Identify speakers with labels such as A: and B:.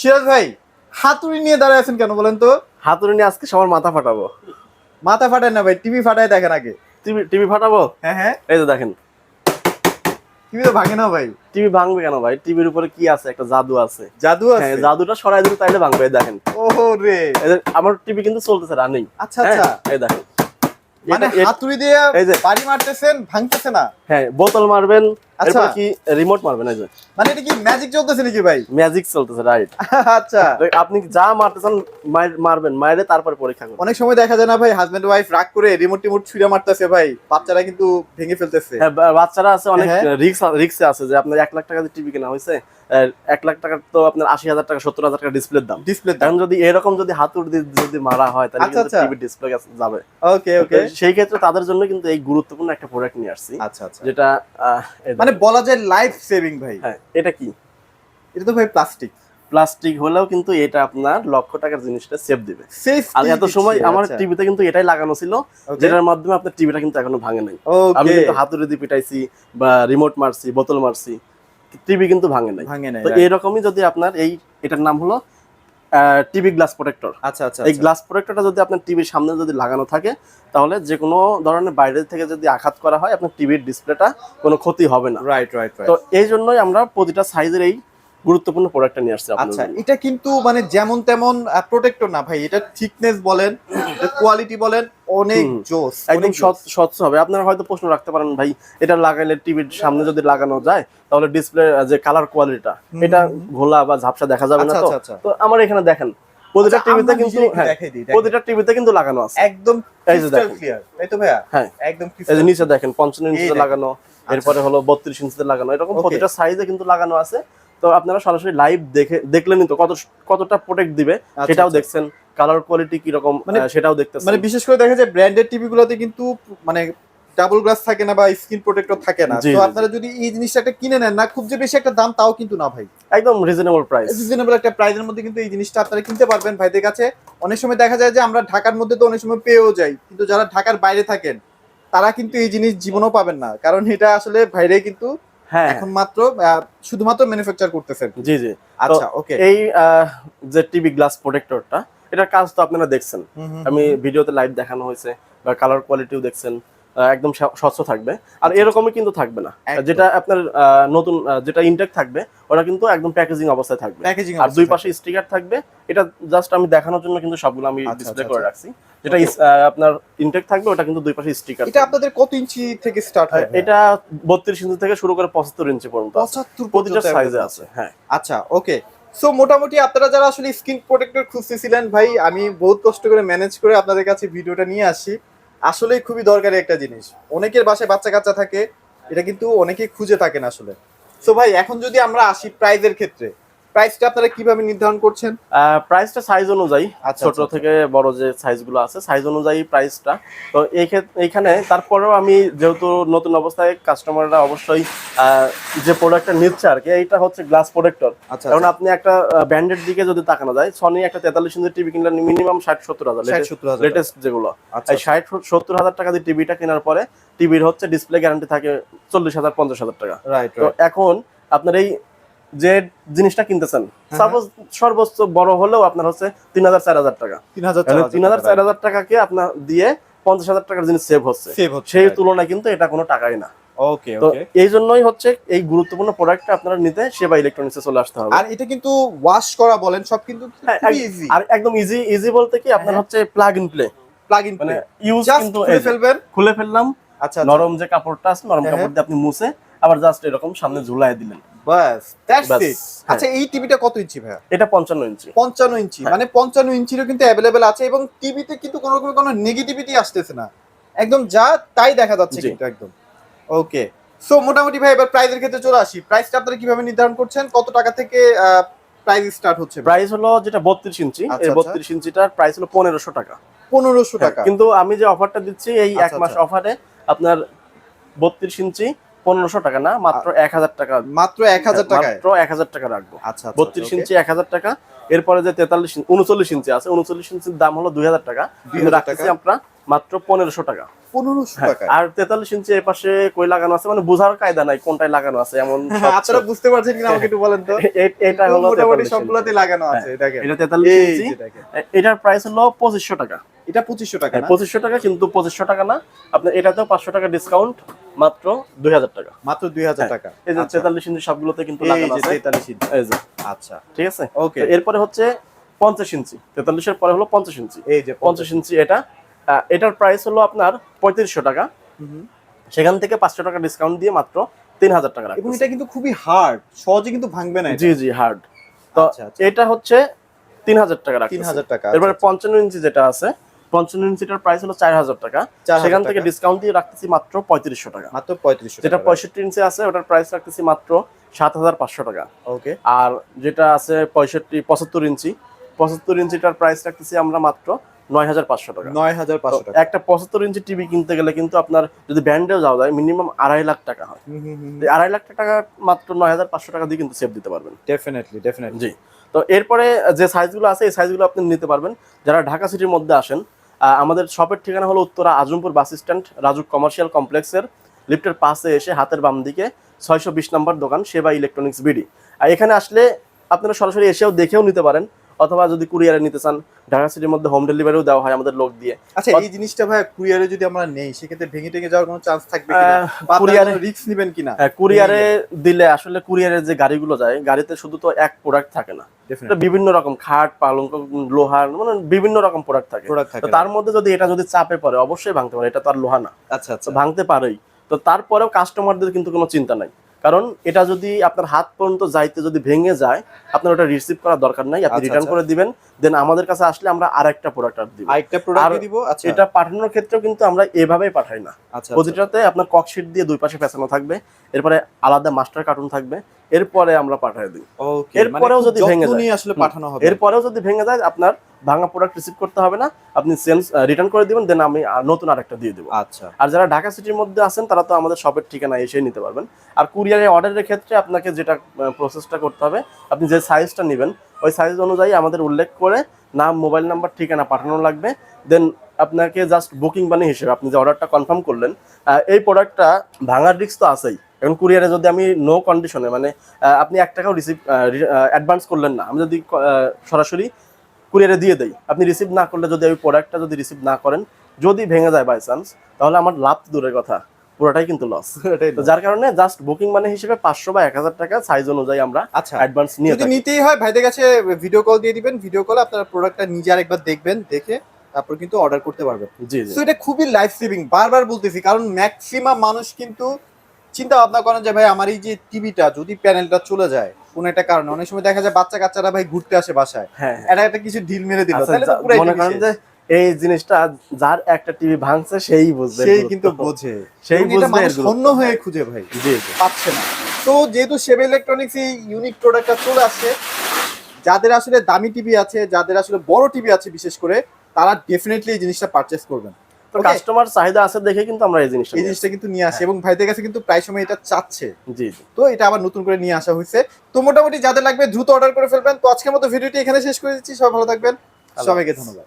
A: সিরাজ ভাই হাতুড়ি নিয়ে দাঁড়ায় আছেন কেন বলেন তো?
B: হাতুড়ি নিয়ে আজকে সবার মাথা ফাটাবো।
A: মাথা ফাটায় না ভাই টিভি ফাটায় দেখেন আগে।
B: টিভি টিভি ফাটাবো?
A: হ্যাঁ হ্যাঁ।
B: এই তো দেখেন।
A: টিভি তো ভাঙে না ভাই।
B: টিভি ভাঙবে কেন ভাই? টিভির উপরে কি আছে? একটা জাদু আছে।
A: জাদু
B: হ্যাঁ
A: আছে?
B: জাদুটা সরাই দিলে তাইলে ভাঙবে দেখেন।
A: ওহো রে।
B: আমার টিভি কিন্তু চলতেছে রানিং
A: আচ্ছা আচ্ছা।
B: এই দেখেন।
A: মানে হাতুড়ি দিয়ে
B: এই যে-
A: বাড়ি মারতেছেন ভাঙতেছে না?
B: হ্যাঁ বোতল মারবেন
A: আচ্ছা।
B: কি রিমোট মারবেন এই যে?
A: মানে এটা কি ম্যাজিক চলতেছে নাকি ভাই?
B: ম্যাজিক চলতেছে রাইট
A: আচ্ছা।
B: আপনি যা মারতেছেন মার- মারবেন মাইরে তারপরে পরীক্ষা করবেন।
A: অনেক সময় দেখা যায় না ভাই হাজবেন্ড ওয়াইফ রাগ করে রিমোট টিমোট ছুঁড়ে মারতেছে ভাই বাচ্চারা কিন্তু ভেঙে ফেলতেছে।
B: হ্যাঁ বাচ্চারা আছে অনেক
A: হ্যাঁ।
B: রিক্স রিক্সে আছে যে আপনার এক লাখ টাকা দিয়ে টিভি কেনা হয়েছে লাখ টাকার তো আপনার আশি হাজার টাকা সত্তর হাজার টাকা ডিসপ্লের দাম।
A: ডিসপ্লে
B: এখন যদি এরকম যদি হাতুড় দিয়ে যদি মারা হয় তাহলে
A: আচ্ছা,
B: কিন্তু
A: আচ্ছা।
B: টিভি ডিসপ্লে যাবে।
A: ওকে ওকে
B: সেই ক্ষেত্রে তাদের জন্য কিন্তু এই গুরুত্বপূর্ণ একটা প্রোডাক্ট নিয়ে আসছি
A: আচ্ছা আচ্ছা।
B: যেটা এই
A: মানে। বলা যায় লাইফ সেভিং ভাই।
B: হ্যাঁ এটা কি?
A: এটা তো ভাই প্লাস্টিক
B: প্লাস্টিক হলেও কিন্তু এটা আপনার লক্ষ টাকার জিনিসটা সেভ দিবে। আর এত সময় আমার
A: আচ্ছা।
B: টিভিতে কিন্তু এটাই লাগানো ছিল যেটার মাধ্যমে আপনার টিভিটা কিন্তু এখনও ভাঙে নাই। আমি কিন্তু হাতুড়ি দিয়ে পিটাইছি বা রিমোট মারছি বোতল মারছি টিভি কিন্তু ভাঙে নাই।
A: ভাঙে নাই
B: তো. এইরকমই যদি আপনার এই এটার নাম হলো টিভি গ্লাস প্রোটেক্টর।
A: আচ্ছা আচ্ছা
B: এই গ্লাস প্রোটেক্টরটা যদি আপনার টিভির সামনে যদি লাগানো থাকে তাহলে যে কোনো ধরনের বাইরে থেকে যদি আঘাত করা হয় আপনার টিভির ডিসপ্লেটা কোনো ক্ষতি হবে না।
A: রাইট রাইট
B: তো এই জন্যই আমরা প্রতিটা সাইজের এই গুরুত্বপূর্ণ প্রোডাক্টটা নিয়ে আসছি
A: আচ্ছা এটা কিন্তু মানে যেমন তেমন প্রোটেক্টর না ভাই এটা থিকনেস বলেন কোয়ালিটি বলেন অনেক জোস
B: একদম স্বচ্ছ হবে। আপনারা হয়তো প্রশ্ন রাখতে পারেন ভাই এটা লাগাইলে টিভির সামনে যদি লাগানো যায় তাহলে ডিসপ্লে যে কালার কোয়ালিটিটা এটা ঘোলা বা ঝাপসা দেখা যাবে না
A: আচ্ছা
B: তো?
A: আচ্ছা আচ্ছা।
B: তো আমার এখানে দেখেন প্রতিটা টিভিতে কিন্তু হ্যাঁ। প্রতিটা টিভিতে কিন্তু লাগানো আছে।
A: একদম
B: এই যে দেখেন।
A: তাই তো ভাইয়া?
B: হ্যাঁ।
A: একদম
B: এই যে নিচে দেখেন পঞ্চান্ন ইঞ্চিতে লাগানো এরপরে হলো বত্রিশ ইঞ্চিতে লাগানো এরকম প্রতিটা সাইজে কিন্তু লাগানো আছে। তো আপনারা সরাসরি লাইভ দেখে দেখলেনই তো কত কতটা প্রোটেক্ট দিবে
A: আচ্ছা,
B: সেটাও
A: আচ্ছা।
B: দেখছেন কালার কোয়ালিটি কীরকম
A: মানে-
B: সেটাও দেখতেছেন।
A: মানে বিশেষ করে দেখা যায় ব্র্যান্ডেড টিভি গুলোতে কিন্তু মানে ডাবল গ্লাস থাকে না বা স্ক্রিন প্রোটেক্টর থাকে না। তো আপনারা যদি এই জিনিসটা একটা কিনে নেন না খুব যে বেশি একটা দাম তাও কিন্তু না ভাই।
B: একদম রিজনেবল প্রাইস
A: রিজনেবল একটা প্রাইসের মধ্যে কিন্তু এই জিনিসটা আপনারা কিনতে পারবেন। ভাইদের কাছে অনেক সময় দেখা যায় যে আমরা ঢাকার মধ্যে তো অনেক সময় পেয়েও যাই কিন্তু যারা ঢাকার বাইরে থাকেন তারা কিন্তু এই জিনিস জীবনও পাবেন না। কারণ এটা আসলে ভাইরে কিন্তু এখন মাত্র শুধুমাত্র ম্যানুফ্যাকচার করতেছেন?
B: জি জি।
A: আচ্ছা ওকে
B: এই যে টিভি গ্লাস প্রোটেক্টরটা এটার কাজ তো আপনারা দেখছেন। আমি ভিডিওতে লাইভ দেখানো হয়েছে বা কালার কোয়ালিটিও দেখছেন। একদম স্বচ্ছ থাকবে। আর এরকমই কিন্তু থাকবে না। যেটা আপনার নতুন যেটা ইনটেক থাকবে ওটা কিন্তু একদম প্যাকেজিং অবস্থায় থাকবে।
A: প্যাকেজিং
B: আর দুই পাশে স্টিকার থাকবে। এটা জাস্ট আমি দেখানোর জন্য কিন্তু সবগুলো আমি
A: আচ্ছা,
B: ডিসপ্লে
A: আচ্ছা,
B: করে
A: আচ্ছা।
B: রাখছি। যেটা আপনার ইনটেক থাকবে ওটা কিন্তু দুই পাশে স্টিকার
A: এটা আপনাদের কত ইঞ্চি থেকে স্টার্ট হয়
B: এটা বত্রিশ ইঞ্চি থেকে শুরু করে পঁচাত্তর ইঞ্চি পর্যন্ত আছে।
A: পঁচাত্তর
B: প্রতিটা সাইজে আছে। হ্যাঁ।
A: আচ্ছা ওকে সো মোটামুটি আপনারা যারা আসলে স্কিন প্রোটেক্টর খুঁজতেছিলেন ভাই আমি বহুত কষ্ট করে ম্যানেজ করে আপনাদের কাছে ভিডিওটা নিয়ে আসি। আসলেই খুবই দরকারি একটা জিনিস। অনেকের বাসায় বাচ্চা কাচ্চা থাকে, এটা কিন্তু অনেকেই খুঁজে থাকেন আসলে। সো ভাই, এখন যদি আমরা আসি প্রাইজের ক্ষেত্রে প্রাইসটা আপনারা কীভাবে নির্ধারণ করছেন?
B: প্রাইসটা সাইজ অনুযায়ী
A: আচ্ছা,
B: ছোট
A: আচ্ছা,
B: থেকে বড় যে সাইজগুলো আছে সাইজ অনুযায়ী প্রাইসটা। তো এই এইখানে তারপরেও আমি যেহেতু নতুন অবস্থায় কাস্টমাররা অবশ্যই যে প্রোডাক্টটা নিচ্ছে আর কি এইটা হচ্ছে গ্লাস প্রোডাক্টর
A: আচ্ছা
B: কারণ আপনি একটা ব্যান্ডের দিকে যদি তাকানো যায় সনি একটা তেতাল্লিশ ইঞ্চি টিভি কিনলে মিনিমাম ষাট সত্তর হাজার লেটেস্ট যেগুলো। এই ষাট সত্তর হাজার টাকা দিয়ে টিভিটা কেনার পরে টিভির হচ্ছে ডিসপ্লে গ্যারান্টি থাকে চল্লিশ হাজার পঞ্চাশ হাজার টাকা। তো এখন আপনার এই যে জিনিসটা কিনতেছেন
A: হ্যাঁ।
B: সাপোজ সর্বোচ্চ বড় হলেও আপনার হচ্ছে তিন হাজার চার হাজার টাকা।
A: তিন হাজার
B: তিন হাজার চার হাজার টাকাকে আপনার দিয়ে পঞ্চাশ হাজার টাকার জিনিস সেভ হচ্ছে। সেই তুলনায় কিন্তু এটা কোনো টাকাই না।
A: ওকে ওকে
B: এই জন্যই হচ্ছে এই গুরুত্বপূর্ণ প্রোডাক্টটা আপনারা নিতে সেবা ইলেকট্রনিক্সে চলে আসতে হবে।
A: আর এটা কিন্তু ওয়াশ করা বলেন সব কিন্তু
B: হ্যাঁ,
A: ইজি
B: আর একদম ইজি ইজি বলতে কি আপনার
A: হ্যাঁ।
B: হচ্ছে plug in play
A: plug in
B: মানে ইউজ কিন্তু
A: খুলে ফেলবেন।
B: খুলে ফেললাম
A: আচ্ছা
B: নরম যে কাপড়টা আছে নরম
A: হ্যাঁ,
B: কাপড় দিয়ে আপনি মুছে আবার জাস্ট এরকম সামনে ঝুলাই দিলেন।
A: বাস দ্যাটস ইট
B: হ্যাঁ।
A: আচ্ছা এই টিভিটা কত ইঞ্চি ভাইয়া?
B: এটা পঞ্চান্ন ইঞ্চি।
A: পঞ্চান্ন ইঞ্চি
B: হ্যাঁ।
A: মানে পঞ্চান্ন ইঞ্চিরও কিন্তু অ্যাভেলেবেল আছে এবং টিভিতে কিন্তু কোনো রকম কোনো নেগেটিভিটি আসতেছে না। একদম যা তাই দেখা যাচ্ছে কিন্তু একদম। ওকে সো মোটামুটি ভাই এবার প্রাইজের ক্ষেত্রে চলে আসি। প্রাইসটা আপনারা কীভাবে নির্ধারণ করছেন? কত টাকা থেকে প্রাইস স্টার্ট হচ্ছে?
B: প্রাইস হলো যেটা বত্রিশ ইঞ্চি।
A: আচ্ছা,
B: এই
A: আচ্ছা।
B: বত্রিশ ইঞ্চিটার প্রাইস হলো পনেরোশো টাকা।
A: পনেরোশো টাকা।
B: কিন্তু আমি যে অফারটা দিচ্ছি এই এক
A: আচ্ছা,
B: মাস
A: আচ্ছা।
B: অফারে আপনার বত্রিশ ইঞ্চি পনেরোশো টাকা না মাত্র এক হাজার টাকা
A: মাত্র এক হাজার
B: মাত্র এক হাজার টাকা রাখব।
A: আচ্ছা আচ্ছা,
B: বত্রিশ ইঞ্চি এক হাজার টাকা এরপরে যে তেতাল্লিশ উনচল্লিশ ইঞ্চি আছে উনচল্লিশ ইঞ্চির দাম হলো দুই হাজার টাকা। রাখতেছি আমরা মাত্র পনেরোশো টাকা। হ্যাঁ, আর তেতাল্লিশ ইঞ্চি এই পাশে কই লাগানো আছে? মানে বোঝার কায়দা নাই কোনটায় লাগানো আছে এমন
A: আপনারা বুঝতে পারছেন কিনা আমাকে একটু বলেন তো?
B: এটা হলো
A: মোটামুটি সবগুলোতে লাগানো আছে দেখেন
B: এটা তেতাল্লিশ ইঞ্চি। এটার প্রাইস হলো পঁচিশশো টাকা।
A: এটা পঁচিশশো টাকা
B: পঁচিশশো টাকা কিন্তু পঁচিশশো টাকা না। আপনার এটাতেও পাঁচশো টাকা ডিসকাউন্ট মাত্র দুই হাজার টাকা।
A: মাত্র দুই হাজার টাকা।
B: এই যে
A: আচ্ছা।
B: তেতাল্লিশ ইঞ্চি সবগুলোতে কিন্তু
A: 43 ইঞ্চি।
B: এই যে।
A: আচ্ছা।
B: ঠিক আছে?
A: ওকে।
B: এরপরে হচ্ছে পঞ্চাশ ইঞ্চি। তেতাল্লিশের পরে হলো পঞ্চাশ ইঞ্চি।
A: এই যে
B: পঞ্চাশ। ইঞ্চি এটা। এটার প্রাইস হলো আপনার পঁয়ত্রিশশো টাকা। সেখান থেকে পাঁচশো টাকা ডিসকাউন্ট দিয়ে মাত্র তিন হাজার টাকা
A: এবং এটা কিন্তু খুবই হার্ড সহজে কিন্তু ভাঙবে না
B: জি জি হার্ড তো
A: আচ্ছা, আচ্ছা।
B: এটা হচ্ছে তিন হাজার টাকা
A: তিন হাজার টাকা
B: এরপরে
A: আচ্ছা,
B: পঞ্চান্ন ইঞ্চি যেটা আছে পঞ্চান্ন ইঞ্চিটার প্রাইস হলো চার হাজার টাকা। সেখান থেকে ডিসকাউন্ট দিয়ে রাখতেছি মাত্র পঁয়ত্রিশশো টাকা।
A: মাত্র পঁয়ত্রিশশো
B: যেটা পঁয়ষট্টি ইঞ্চি আছে ওটার প্রাইস রাখতেছি মাত্র সাত হাজার পাঁচশো টাকা।
A: ওকে
B: আর যেটা আছে পঁয়ষট্টি পঁচাত্তর ইঞ্চি পঁচাত্তর ইঞ্চিটার প্রাইস রাখতেছি আমরা মাত্র নয় হাজার পাঁচশো টাকা।
A: নয় হাজার পাঁচশো টাকা।
B: একটা পঁচাত্তর ইঞ্চি টিভি কিনতে গেলে কিন্তু আপনার যদি ব্যান্ডেও যাওয়া যায় মিনিমাম আড়াই লাখ টাকা হয়। আড়াই লাখ টাকা মাত্র নয় হাজার পাঁচশো টাকা দিয়ে কিন্তু সেভ দিতে পারবেন।
A: ডেফিনেটলি ডেফিনেটলি
B: জি। তো এরপরে যে সাইজগুলো আছে এই সাইজগুলো আপনি নিতে পারবেন। যারা ঢাকা সিটির মধ্যে আসেন আমাদের শপের ঠিকানা হলো Uttara Azampur bus stand Rajuk commercial কমপ্লেক্সের লিফটের পাশে এসে হাতের বাম দিকে ছয়শো বিশ নম্বর দোকান, সেবা ইলেকট্রনিক্স বিডি। আর এখানে আসলে আপনারা সরাসরি এসেও দেখেও নিতে পারেন। অথবা যদি কুরিয়ারে নিতে চান ঢাকা সিটির মধ্যে হোম ডেলিভারিও দেওয়া হয় আমাদের লোক দিয়ে।
A: আচ্ছা এই জিনিসটা ভাই কুরিয়ারে যদি আমরা নেই সেক্ষেত্রে ভেঙে টেঙে যাওয়ার কোনো চান্স থাকবে
B: আহ, কুরিয়ারে-
A: রিস্ক নেবেন কিনা?
B: হ্যাঁ, কুরিয়ারে দিলে আসলে কুরিয়ারের যে গাড়িগুলো যায় গাড়িতে শুধু তো এক প্রোডাক্ট থাকে না। বিভিন্ন রকম খাট পালঙ্ক লোহার মানে বিভিন্ন রকম প্রোডাক্ট থাকে। তো তার মধ্যে যদি এটা যদি চাপে পড়ে অবশ্যই ভাঙতে পারে এটা তো আর লোহা না।
A: আচ্ছা আচ্ছা।
B: ভাঙতে পারেই। তো তারপরেও কাস্টমারদের কিন্তু কোনো চিন্তা নাই। কারণ এটা যদি আপনার হাত পর্যন্ত যাইতে যদি ভেঙে যায় আপনার ওটা রিসিভ করার দরকার নাই আপনি
A: আচ্ছা,
B: রিটার্ন
A: আচ্ছা।
B: করে দিবেন দেন আমাদের কাছে আসলে আমরা আরেকটা প্রোডাক্ট আর দিব।
A: আরেকটা প্রোডাক্ট দিব? আচ্ছা।
B: এটা পাঠানোর ক্ষেত্রেও কিন্তু আমরা এভাবেই পাঠাই না।
A: আচ্ছা
B: প্রতিটাতে আপনার ককশিট দিয়ে দুই পাশে পেছানো থাকবে। এরপরে আলাদা মাস্টার কার্টুন থাকবে। এরপরে আমরা পাঠিয়ে দিই।
A: ওকে
B: এরপরেও যদি ভেঙে যায়।
A: আসলে পাঠানো হবে।
B: এরপরেও যদি ভেঙে যায় আপনার ভাঙা প্রোডাক্ট রিসিভ করতে হবে না। আপনি সেন্স রিটার্ন করে দিবেন দেন আমি নতুন আরেকটা দিয়ে দেবো।
A: আচ্ছা।
B: আর যারা ঢাকা সিটির মধ্যে আছেন তারা তো আমাদের শপের ঠিকানা এসে নিতে পারবেন। আর কুরিয়ারে অর্ডারের ক্ষেত্রে আপনাকে যেটা প্রসেসটা করতে হবে আপনি যে সাইজটা নেবেন ওই সাইজ অনুযায়ী আমাদের উল্লেখ করে নাম মোবাইল নাম্বার ঠিকানা পাঠানো লাগবে। দেন আপনাকে জাস্ট বুকিং বানিয়ে হিসেবে, আপনি যে অর্ডারটা কনফার্ম করলেন এই প্রোডাক্টটা ভাঙার রিস্ক তো আছেই। এখন কুরিয়ারে যদি আমি নো কন্ডিশনে মানে আপনি এক টাকাও রিসিভ অ্যাডভান্স করলেন না, আমি যদি সরাসরি কুরিয়ারে দিয়ে দেই, আপনি রিসিভ না করলে যদি ওই প্রোডাক্টটা যদি রিসিভ না করেন, যদি ভেঙে যায় বাই চান্স তাহলে আমার লাভ দূরের কথা। পুরোটাই কিন্তু লস তো যার কারণে জাস্ট বুকিং মানে হিসেবে পাঁচশো বা এক হাজার টাকা সাইজ অনুযায়ী আমরা
A: আচ্ছা।
B: অ্যাডভান্স নিয়ে
A: যদি নিতেই হয় ভাইদের কাছে ভিডিও কল দিয়ে দিবেন। ভিডিও কলে আপনারা প্রোডাক্টটা নিজে আরেকবার দেখবেন দেখে তারপর কিন্তু অর্ডার করতে পারবেন।
B: জি জি।
A: তো এটা খুবই লাইফ সেভিং বারবার বলতেছি কারণ ম্যাক্সিমাম মানুষ কিন্তু চিন্তা ভাবনা করেন যে ভাই আমার এই যে টিভিটা যদি প্যানেলটা চলে যায় কোনো একটা কারণে। অনেক সময় দেখা যায় বাচ্চা কাচ্চারা ভাই ঘুরতে আসে বাসায়।
B: হ্যাঁ
A: এটা একটা কিছু ঢিল মেরে দিল।
B: আচ্ছা,
A: তাহলে তো
B: যা- মনে করেন যে এই জিনিসটা যার একটা টিভি ভাঙছে সেই বুঝবে
A: সেই কিন্তু বোঝে।
B: সেই বুঝবে।
A: অন্য হয়ে খুঁজে ভাই।
B: জি
A: পাচ্ছে না। তো যেহেতু সেবা ইলেকট্রনিক্স এই ইউনিক প্রোডাক্টটা চলে আসছে যাদের আসলে দামি টিভি আছে যাদের আসলে বড় টিভি আছে বিশেষ করে তারা ডেফিনেটলি এই জিনিসটা পারচেস করবেন।
B: তো কাস্টমার চাহিদা আছে দেখে কিন্তু আমরা এই জিনিসটা
A: এই জিনিসটা কিন্তু নিয়ে আসি এবং ভাইদের কাছে কিন্তু প্রায় সময় এটা চাচ্ছে।
B: জি জি।
A: তো এটা আবার নতুন করে নিয়ে আসা হয়েছে। তো মোটামুটি যাদের লাগবে দ্রুত অর্ডার করে ফেলবেন। তো আজকের মতো ভিডিওটি এখানে শেষ করে দিচ্ছি। সবাই ভালো থাকবেন। সবাইকে ধন্যবাদ।